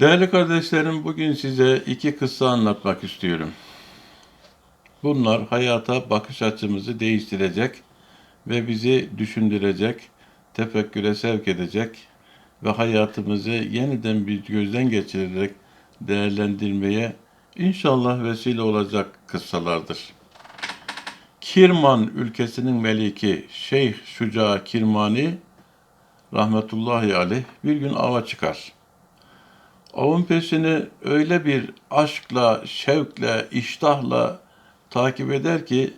Değerli kardeşlerim, bugün size iki kıssa anlatmak istiyorum. Bunlar hayata bakış açımızı değiştirecek ve bizi düşündürecek, tefekküre sevk edecek ve hayatımızı yeniden bir gözden geçirerek değerlendirmeye inşallah vesile olacak kıssalardır. Kirman ülkesinin meliki Şeyh Şuca Kirmani rahmetullahi aleyh bir gün ava çıkar. Avın peşini öyle bir aşkla, şevkle, iştahla takip eder ki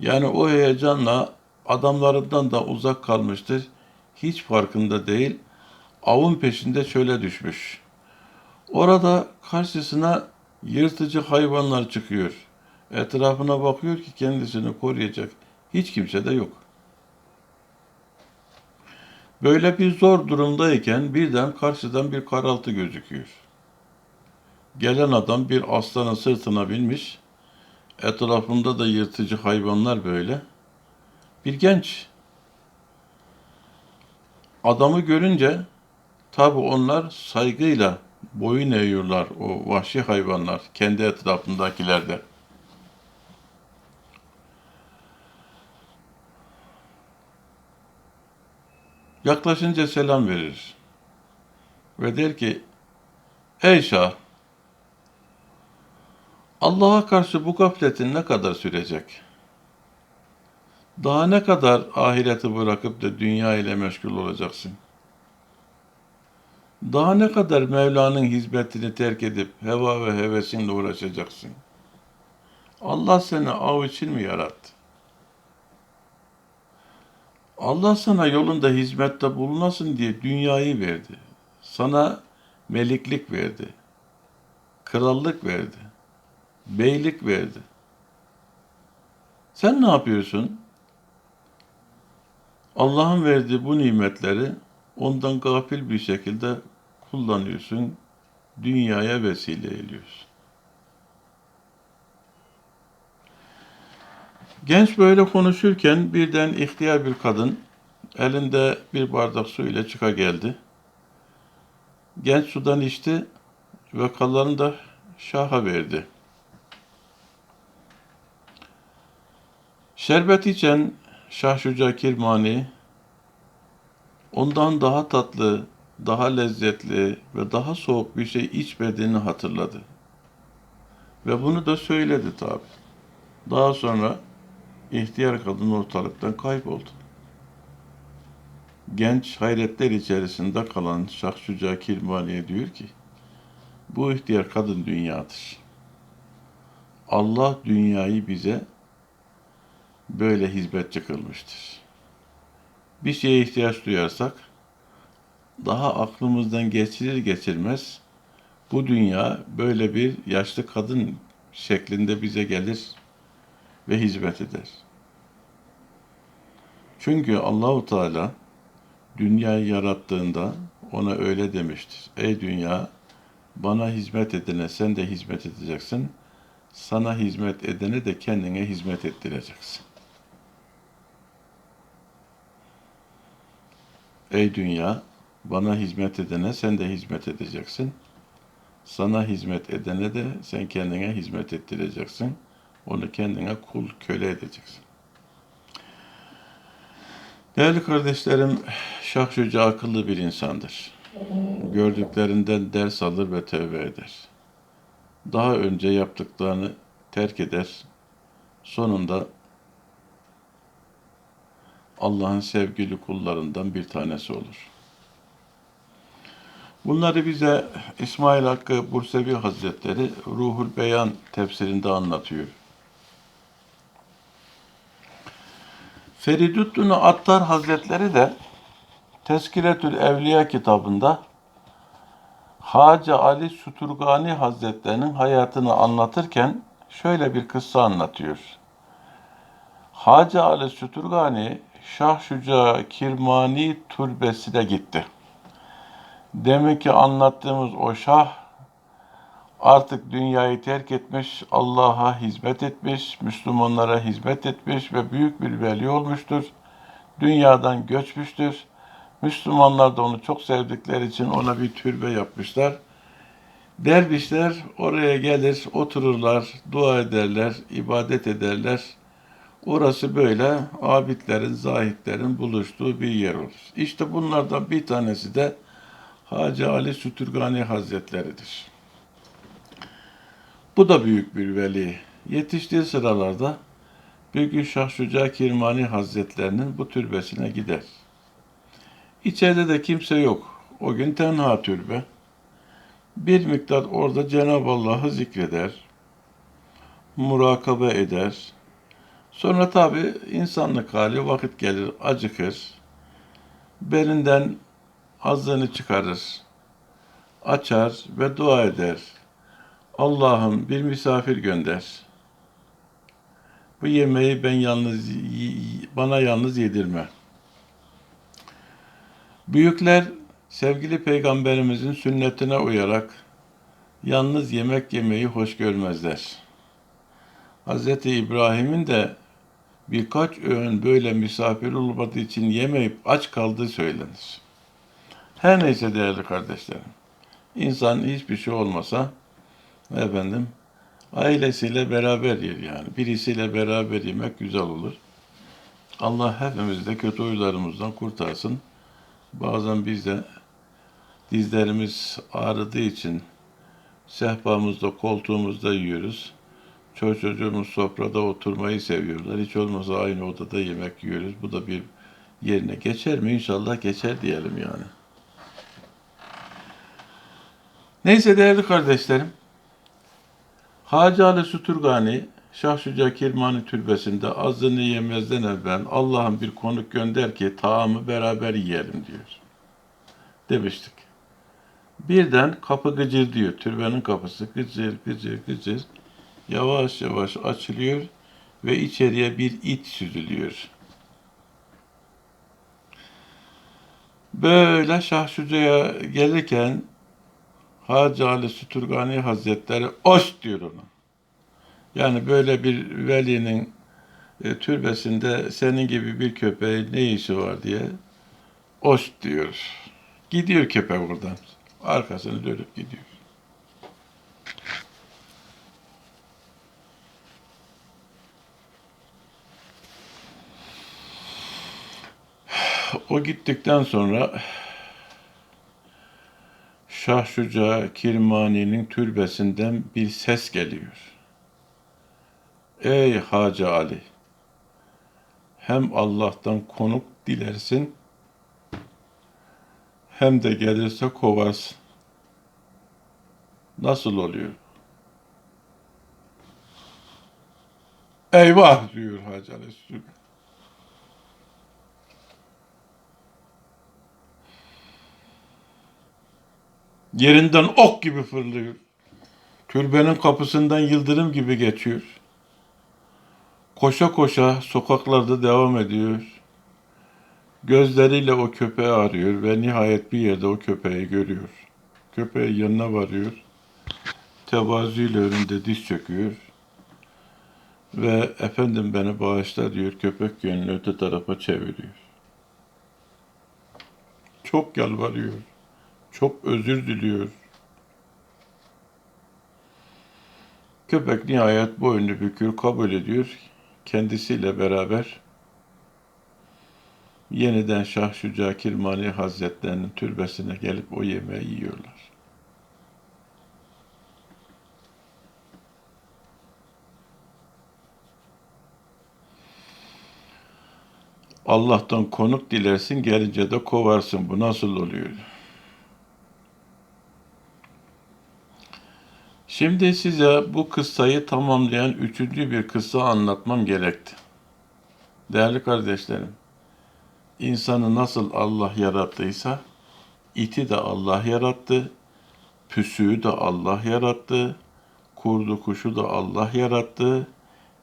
yani o heyecanla adamlarından da uzak kalmıştır. Hiç farkında değil. Avın peşinde şöyle düşmüş. Orada karşısına yırtıcı hayvanlar çıkıyor. Etrafına bakıyor ki kendisini koruyacak hiç kimse de yok. Böyle bir zor durumdayken birden karşıdan bir karaltı gözüküyor. Gelen adam bir aslanın sırtına binmiş. Etrafında da yırtıcı hayvanlar böyle. Bir genç. Adamı görünce tabi onlar saygıyla boyun eğiyorlar o vahşi hayvanlar kendi etrafındakilerde. Yaklaşınca selam verir. Ve der ki, Ey Şah, Allah'a karşı bu gafletin ne kadar sürecek? Daha ne kadar ahireti bırakıp da dünya ile meşgul olacaksın? Daha ne kadar Mevla'nın hizmetini terk edip heva ve hevesinle uğraşacaksın? Allah seni av için mi yarattı? Allah sana yolunda hizmette bulunasın diye dünyayı verdi. Sana meliklik verdi. Krallık verdi. Beylik verdi. Sen ne yapıyorsun? Allah'ın verdiği bu nimetleri ondan gafil bir şekilde kullanıyorsun. Dünyaya vesile ediyorsun. Genç böyle konuşurken birden ihtiyar bir kadın elinde bir bardak su ile çıka geldi. Genç sudan içti ve kalanını da şaha verdi. Şerbet içen Şah Şuca Kirmani ondan daha tatlı, daha lezzetli ve daha soğuk bir şey içmediğini hatırladı. Ve bunu da söyledi tabi. Daha sonra ihtiyar kadın ortalıktan kayboldu. Genç hayretler içerisinde kalan Şah Şuca Kirmani'ye diyor ki, bu ihtiyar kadın dünyadır. Allah dünyayı bize böyle hizmetçi kılmıştır. Bir şeye ihtiyaç duyarsak, daha aklımızdan geçirir geçirmez, bu dünya böyle bir yaşlı kadın şeklinde bize gelir ve hizmet eder. Çünkü Allahu Teala dünyayı yarattığında ona öyle demiştir. Ey dünya bana hizmet edene sen de hizmet edeceksin. Sana hizmet edene de kendine hizmet ettireceksin. Ey dünya bana hizmet edene sen de hizmet edeceksin. Sana hizmet edene de sen kendine hizmet ettireceksin. Onu kendine kul, köle edeceksin. Değerli kardeşlerim, Şah Şuca akıllı bir insandır. Gördüklerinden ders alır ve tövbe eder. Daha önce yaptıklarını terk eder. Sonunda Allah'ın sevgili kullarından bir tanesi olur. Bunları bize İsmail Hakkı Bursevi Hazretleri Ruhul Beyan tefsirinde anlatıyor. Feridüddin Attar Hazretleri de Teskiretül Evliya kitabında Hacı Ali Süturgani Hazretlerinin hayatını anlatırken şöyle bir kıssa anlatıyor. Hacı Ali Süturgani Şah Şuca Kirmani türbesine gitti. Demek ki anlattığımız o şah artık dünyayı terk etmiş, Allah'a hizmet etmiş, Müslümanlara hizmet etmiş ve büyük bir veli olmuştur. Dünyadan göçmüştür. Müslümanlar da onu çok sevdikleri için ona bir türbe yapmışlar. Dervişler oraya gelir, otururlar, dua ederler, ibadet ederler. Orası böyle abidlerin, zahitlerin buluştuğu bir yer olur. İşte bunlardan bir tanesi de Hacı Ali Sütürgani Hazretleri'dir. Bu da büyük bir veli. Yetiştiği sıralarda bir gün Şah Şuca Kirmani Hazretlerinin bu türbesine gider. İçeride de kimse yok. O gün tenha türbe. Bir miktar orada Cenab-ı Allah'ı zikreder, murakabe eder. Sonra tabi insanlık hali vakit gelir, acıkır. Belinden azlığını çıkarır, açar ve dua eder. Allah'ım bir misafir gönder. Bu yemeği ben yalnız bana yalnız yedirme. Büyükler sevgili peygamberimizin sünnetine uyarak yalnız yemek yemeyi hoş görmezler. Hz. İbrahim'in de birkaç öğün böyle misafir olmadığı için yemeyip aç kaldığı söylenir. Her neyse değerli kardeşlerim, insan hiçbir şey olmasa efendim ailesiyle beraber yer yani. Birisiyle beraber yemek güzel olur. Allah hepimizi de kötü huylarımızdan kurtarsın. Bazen biz de dizlerimiz ağrıdığı için sehpamızda, koltuğumuzda yiyoruz. Çoğu çocuğumuz sofrada oturmayı seviyorlar. Hiç olmazsa aynı odada yemek yiyoruz. Bu da bir yerine geçer mi? İnşallah geçer diyelim yani. Neyse değerli kardeşlerim. Hacı Ali Sütürgani Şah Şuca Kirmani Türbesi'nde azını yemezden evvel Allah'ın bir konuk gönder ki taamı beraber yiyelim diyor. Demiştik. Birden kapı gıcır diyor. Türbenin kapısı gıcır gıcır gıcır yavaş yavaş açılıyor ve içeriye bir it süzülüyor. Böyle Şah Şuca'ya gelirken Hacı Ali Sütürgani Hazretleri oş diyor ona. Yani böyle bir velinin e, türbesinde senin gibi bir köpeğin ne işi var diye oş diyor. Gidiyor köpek buradan. Arkasını dönüp gidiyor. O gittikten sonra Şah Şuca Kirmani'nin türbesinden bir ses geliyor. Ey Hacı Ali! Hem Allah'tan konuk dilersin, hem de gelirse kovarsın. Nasıl oluyor? Eyvah diyor Hacı Ali. Yerinden ok gibi fırlıyor. Türbenin kapısından yıldırım gibi geçiyor. Koşa koşa sokaklarda devam ediyor. Gözleriyle o köpeği arıyor ve nihayet bir yerde o köpeği görüyor. Köpeği yanına varıyor. Tevazuyla önünde diz çöküyor. Ve efendim beni bağışla diyor köpek yönünü öte tarafa çeviriyor. Çok yalvarıyor. Çok özür diliyor. Köpek nihayet boynunu bükür, kabul ediyor. Kendisiyle beraber yeniden Şah Şuca Kirmani Hazretlerinin türbesine gelip o yemeği yiyorlar. Allah'tan konuk dilersin, gelince de kovarsın. Bu nasıl oluyor? Şimdi size bu kıssayı tamamlayan üçüncü bir kıssa anlatmam gerekti. Değerli kardeşlerim, insanı nasıl Allah yarattıysa, iti de Allah yarattı, püsüğü de Allah yarattı, kurdu kuşu da Allah yarattı,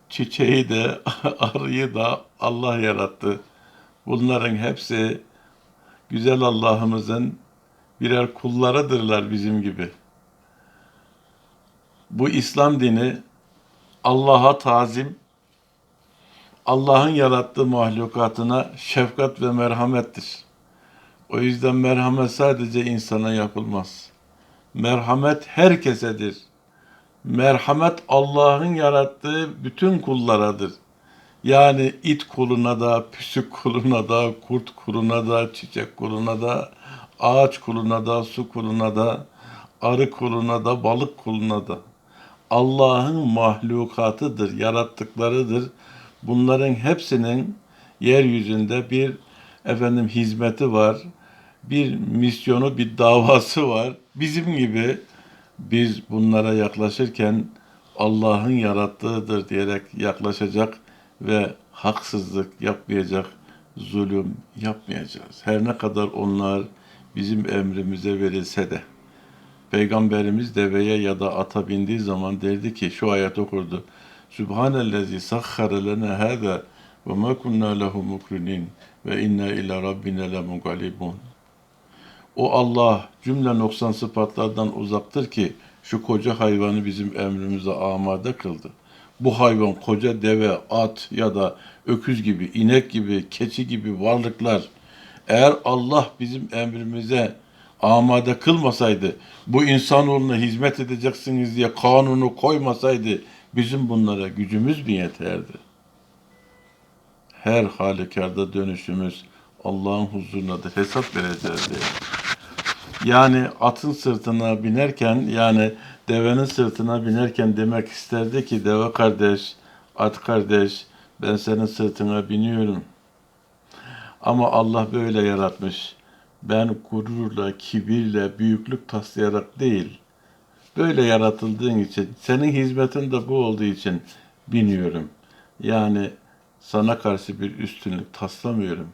çiçeği de arıyı da Allah yarattı. Bunların hepsi güzel Allah'ımızın birer kullarıdırlar bizim gibi.'' Bu İslam dini Allah'a tazim, Allah'ın yarattığı mahlukatına şefkat ve merhamettir. O yüzden merhamet sadece insana yapılmaz. Merhamet herkesedir. Merhamet Allah'ın yarattığı bütün kullaradır. Yani it kuluna da, püsük kuluna da, kurt kuluna da, çiçek kuluna da, ağaç kuluna da, su kuluna da, arı kuluna da, balık kuluna da. Allah'ın mahlukatıdır, yarattıklarıdır. Bunların hepsinin yeryüzünde bir efendim hizmeti var. Bir misyonu, bir davası var. Bizim gibi biz bunlara yaklaşırken Allah'ın yarattığıdır diyerek yaklaşacak ve haksızlık yapmayacak, zulüm yapmayacağız. Her ne kadar onlar bizim emrimize verilse de. Peygamberimiz deveye ya da ata bindiği zaman derdi ki şu ayet okurdu. Sübhanellezi sahhara lena hâzâ ve mâ kunnâ lehu mukrinin ve inna ila rabbine lemunqalibun. O Allah cümle noksan sıfatlardan uzaktır ki şu koca hayvanı bizim emrimize amade kıldı. Bu hayvan koca deve, at ya da öküz gibi, inek gibi, keçi gibi varlıklar eğer Allah bizim emrimize amade kılmasaydı, bu insanoğluna hizmet edeceksiniz diye kanunu koymasaydı bizim bunlara gücümüz mi yeterdi? Her halükarda dönüşümüz Allah'ın huzuruna da hesap vereceğiz diye. Yani atın sırtına binerken yani devenin sırtına binerken demek isterdi ki deve kardeş, at kardeş ben senin sırtına biniyorum. Ama Allah böyle yaratmış. Ben gururla, kibirle, büyüklük taslayarak değil. Böyle yaratıldığın için, senin hizmetin de bu olduğu için biniyorum. Yani sana karşı bir üstünlük taslamıyorum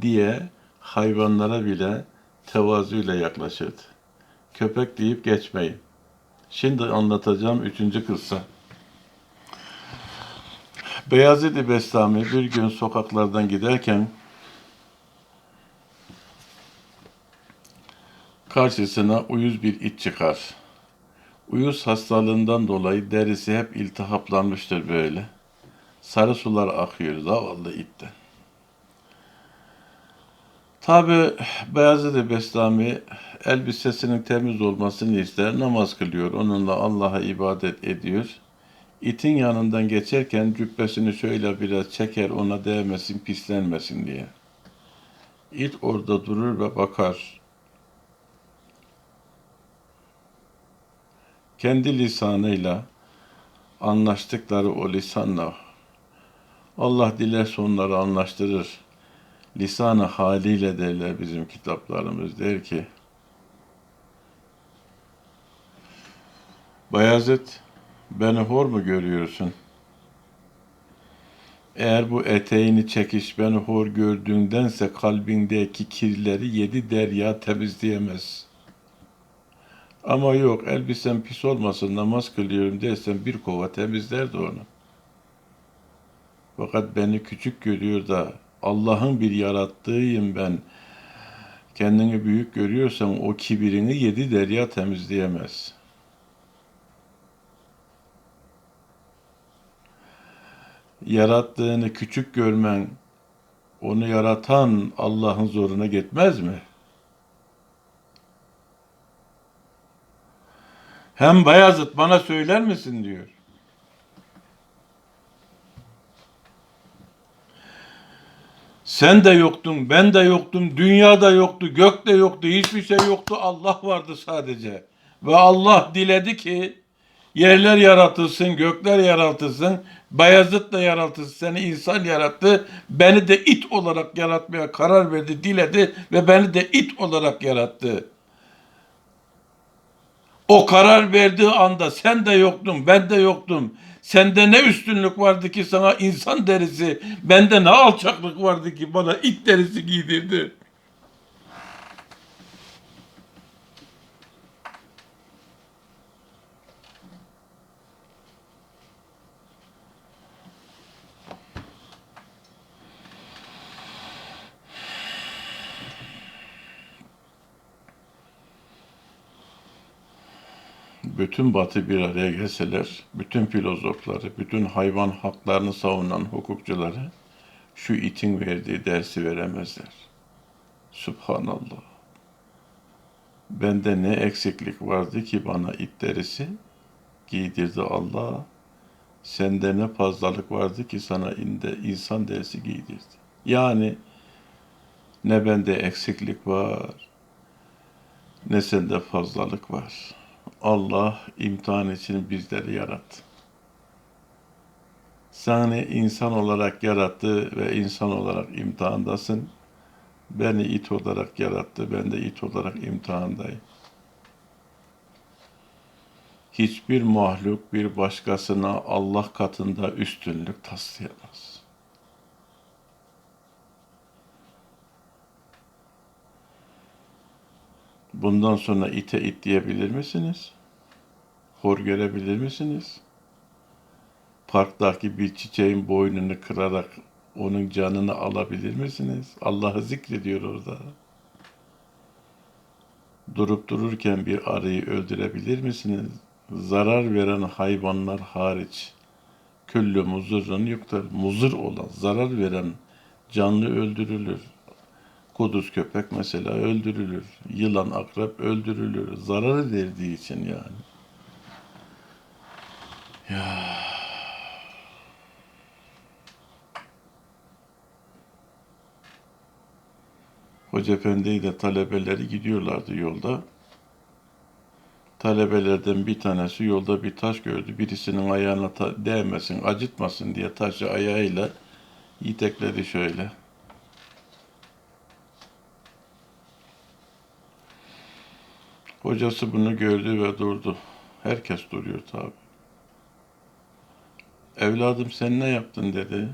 diye hayvanlara bile tevazuyla yaklaşırdı. Köpek deyip geçmeyin. Şimdi anlatacağım üçüncü kıssa. Beyazıt Bestami bir gün sokaklardan giderken karşısına uyuz bir it çıkar. Uyuz hastalığından dolayı derisi hep iltihaplanmıştır böyle. Sarı sular akıyor zavallı itten. Tabi Beyazıt Bestami elbisesinin temiz olmasını ister, namaz kılıyor, onunla Allah'a ibadet ediyor. İtin yanından geçerken cübbesini şöyle biraz çeker ona değmesin, pislenmesin diye. İt orada durur ve bakar. Kendi lisanıyla anlaştıkları o lisanla Allah dilerse onları anlaştırır lisanı haliyle derler bizim kitaplarımız der ki Bayezid beni hor mu görüyorsun? Eğer bu eteğini çekiş beni hor gördüğündense kalbindeki kirleri yedi derya temizleyemez. Ama yok elbisem pis olmasın namaz kılıyorum dersen bir kova temizlerdi onu. Fakat beni küçük görüyor da Allah'ın bir yarattığıyım ben. Kendini büyük görüyorsan o kibirini yedi derya temizleyemez. Yarattığını küçük görmen, onu yaratan Allah'ın zoruna gitmez mi? Hem Bayazıt bana söyler misin diyor. Sen de yoktun, ben de yoktum, dünya da yoktu, gök de yoktu, hiçbir şey yoktu. Allah vardı sadece. Ve Allah diledi ki yerler yaratılsın, gökler yaratılsın, Bayezid de yaratılsın, seni insan yarattı, beni de it olarak yaratmaya karar verdi, diledi ve beni de it olarak yarattı. O karar verdiği anda sen de yoktun, ben de yoktum. Sende ne üstünlük vardı ki sana insan derisi, bende ne alçaklık vardı ki bana it derisi giydirdi. Bütün batı bir araya gelseler, bütün filozofları, bütün hayvan haklarını savunan hukukçuları şu itin verdiği dersi veremezler. Subhanallah. Bende ne eksiklik vardı ki bana it derisi giydirdi Allah. Sende ne fazlalık vardı ki sana inde insan derisi giydirdi. Yani ne bende eksiklik var, ne sende fazlalık var. Allah imtihan için bizleri yarattı. Seni insan olarak yarattı ve insan olarak imtihandasın. Beni it olarak yarattı, ben de it olarak imtihandayım. Hiçbir mahluk bir başkasına Allah katında üstünlük taslayamaz. Bundan sonra ite it diyebilir misiniz? Hor görebilir misiniz? Parktaki bir çiçeğin boynunu kırarak onun canını alabilir misiniz? Allah'ı zikrediyor orada. Durup dururken bir arıyı öldürebilir misiniz? Zarar veren hayvanlar hariç. Küllü muzurun yoktur. Muzur olan, zarar veren canlı öldürülür. Kuduz köpek mesela öldürülür. Yılan, akrep öldürülür. Zarar verdiği için yani. Hoca Efendi ile talebeleri gidiyorlardı yolda. Talebelerden bir tanesi yolda bir taş gördü. Birisinin ayağına değmesin, acıtmasın diye taşı ayağıyla itekledi şöyle. Hocası bunu gördü ve durdu. Herkes duruyor tabi. Evladım sen ne yaptın dedi.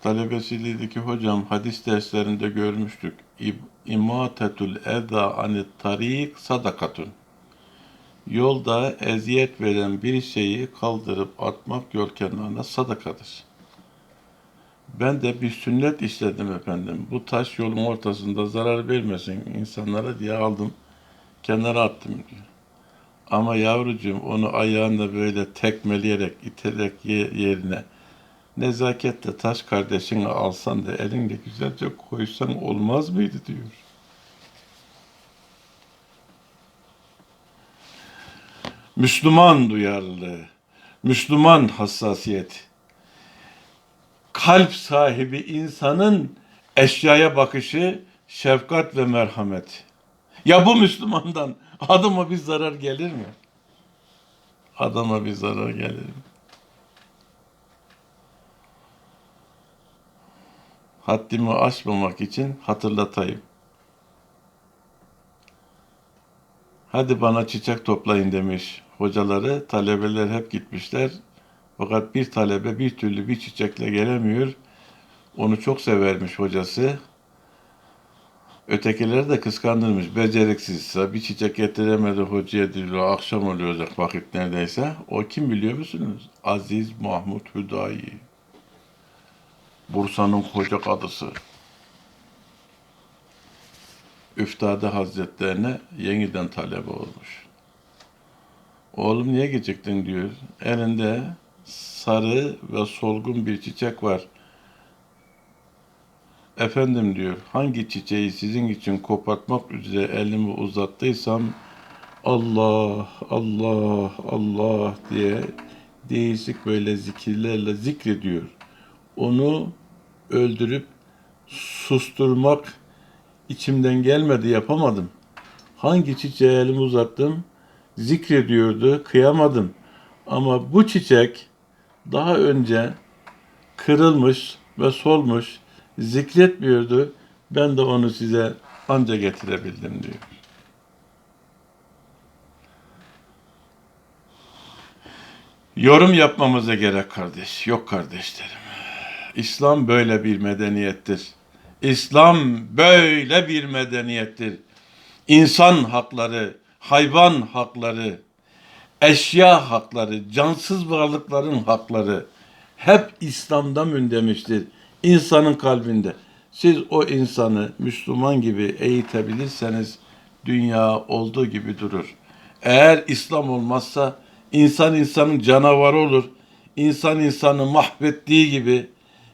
Talebesi dedi ki hocam hadis derslerinde görmüştük. İmatetül eza anit tarik sadakatun. Yolda eziyet veren bir şeyi kaldırıp atmak yol kenarına sadakadır. Ben de bir sünnet işledim efendim. Bu taş yolun ortasında zarar vermesin insanlara diye aldım. Kenara attım diyor. Ama yavrucuğum onu ayağında böyle tekmeleyerek, iterek ye- yerine nezaketle taş kardeşini alsan da elinde güzelce koysan olmaz mıydı diyor. Müslüman duyarlılığı, Müslüman hassasiyet, kalp sahibi insanın eşyaya bakışı şefkat ve merhamet. Ya bu Müslümandan adama bir zarar gelir mi? Adama bir zarar gelir mi? Haddimi aşmamak için hatırlatayım. Hadi bana çiçek toplayın demiş hocaları. Talebeler hep gitmişler. Fakat bir talebe bir türlü bir çiçekle gelemiyor. Onu çok severmiş hocası. Ötekileri de kıskandırmış. Beceriksizse bir çiçek getiremedi hocaya diyor. Akşam oluyor vakit neredeyse. O kim biliyor musunuz? Aziz Mahmut Hüdayi. Bursa'nın koca kadısı. Üftade Hazretlerine yeniden talebe olmuş. Oğlum niye geciktin diyor. Elinde sarı ve solgun bir çiçek var. Efendim diyor, hangi çiçeği sizin için kopartmak üzere elimi uzattıysam Allah, Allah, Allah diye değişik böyle zikirlerle zikrediyor. Onu öldürüp susturmak içimden gelmedi, yapamadım. Hangi çiçeğe elimi uzattım, zikrediyordu, kıyamadım. Ama bu çiçek daha önce kırılmış ve solmuş, zikretmiyordu. Ben de onu size anca getirebildim diyor. Yorum yapmamıza gerek kardeş. Yok kardeşlerim. İslam böyle bir medeniyettir. İslam böyle bir medeniyettir. İnsan hakları, hayvan hakları, eşya hakları, cansız varlıkların hakları hep İslam'da mündemiştir. İnsanın kalbinde. Siz o insanı Müslüman gibi eğitebilirseniz dünya olduğu gibi durur. Eğer İslam olmazsa insan insanın canavarı olur. İnsan insanı mahvettiği gibi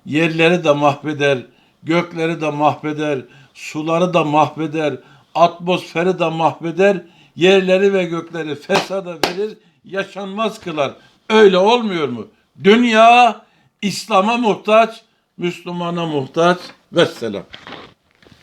yerleri de mahveder, gökleri de mahveder, suları da mahveder, atmosferi de mahveder, yerleri ve gökleri fesada verir, yaşanmaz kılar. Öyle olmuyor mu? Dünya İslam'a muhtaç, Müslümana muhtaç. Vesselam.